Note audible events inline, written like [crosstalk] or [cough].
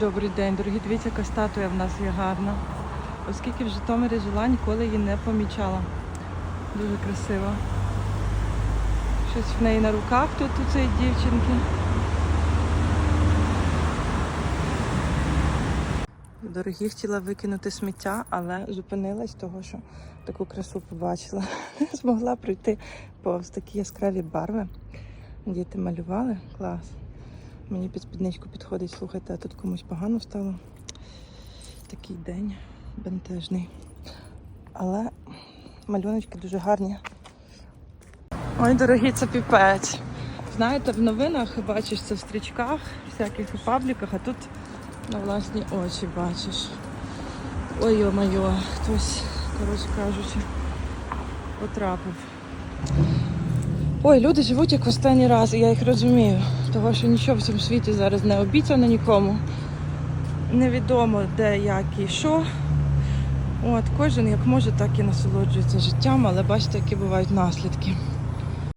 Добрий день, дорогі. Дивіться, яка статуя в нас є гарна. Оскільки в Житомирі жила, ніколи її не помічала. Дуже красиво. Щось в неї на руках тут у цієї дівчинки. Дорогі хотіла викинути сміття, але зупинилась того, що таку красу побачила. [laughs] Змогла пройти повз такі яскраві барви. Діти малювали. Клас. Мені під спідничку підходить, слухайте, а тут комусь погано стало. Такий день бентежний. Але малюночки дуже гарні. Ой, дорогі, це піпець. Знаєте, в новинах бачиш це в стрічках, всяких пабліках, а тут на власні очі бачиш. Ой, йо-майо, хтось, коротше кажучи, потрапив. Ой, люди живуть як в останній раз, і я їх розумію. Того, що нічого в цьому світі зараз не обіцяно нікому. Невідомо де, як і що. От, кожен як може, так і насолоджується життям, але бачите, які бувають наслідки.